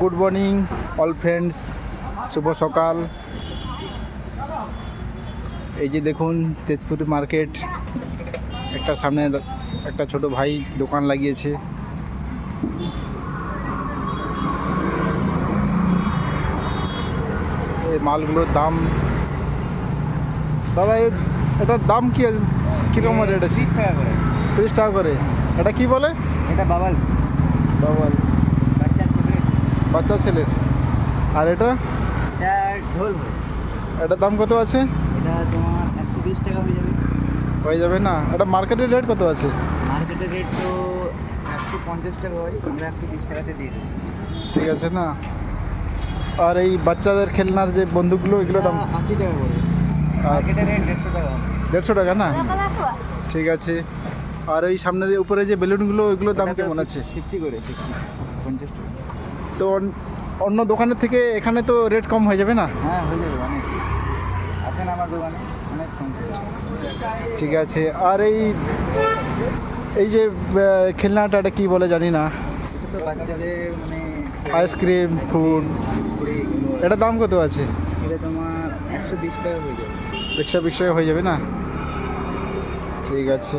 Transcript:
Good morning all friends শুভ সকাল। এই যে দেখুন তেজপুর মার্কেট একটা সামনে একটা ছোট ভাই দোকান লাগিয়েছে। এই মালগুলোর দাম দাদা এটার দাম কি? কীরকম রেট আছে? তিরিশ টাকা করে। তিরিশ টাকা করে। এটা কি বলে? এটা বাবলস। ছেলে বাচ্চা ছেলের। আর এটা? ঢোল এটার দাম কত আছে? এটা তোমার একশো বিশ টাকা হয়ে যাবে। হয়ে যাবে না? এটা মার্কেটের রেট কত আছে? মার্কেটের রেট তো একশো পঞ্চাশ টাকা হয় আমরা একশো বিশ টাকাতে দিয়ে দেবো। ঠিক আছে না? আর এই বাচ্চাদের খেলনার যে বন্দুকগুলো এগুলো দাম? আশি টাকা করে। আর মার্কেটের রেট দেড়শো টাকা দেড়শো টাকা না? ঠিক আছে। আর ওই সামনের উপরে যে বেলুনগুলো ওইগুলোর দাম কেমন আছে? ফিফটি করে ফিফটি পঞ্চাশ টাকা। তো অন্য দোকানের থেকে এখানে তো রেট কম হয়ে যাবে না? হ্যাঁ হয়ে যাবে অনেক। আসেন আমার দোকানে অনেক কম ঠিক আছে আর এই এই যে খেলনাটা এটা কী বলে জানি না। বাচ্চাদের মানে আইসক্রিম ফুড এটার দাম কত আছে? এটা তোমার একশো বিশ টাকা হয়ে যাবে। রিক্সা বিক্সা হয়ে যাবে না? ঠিক আছে।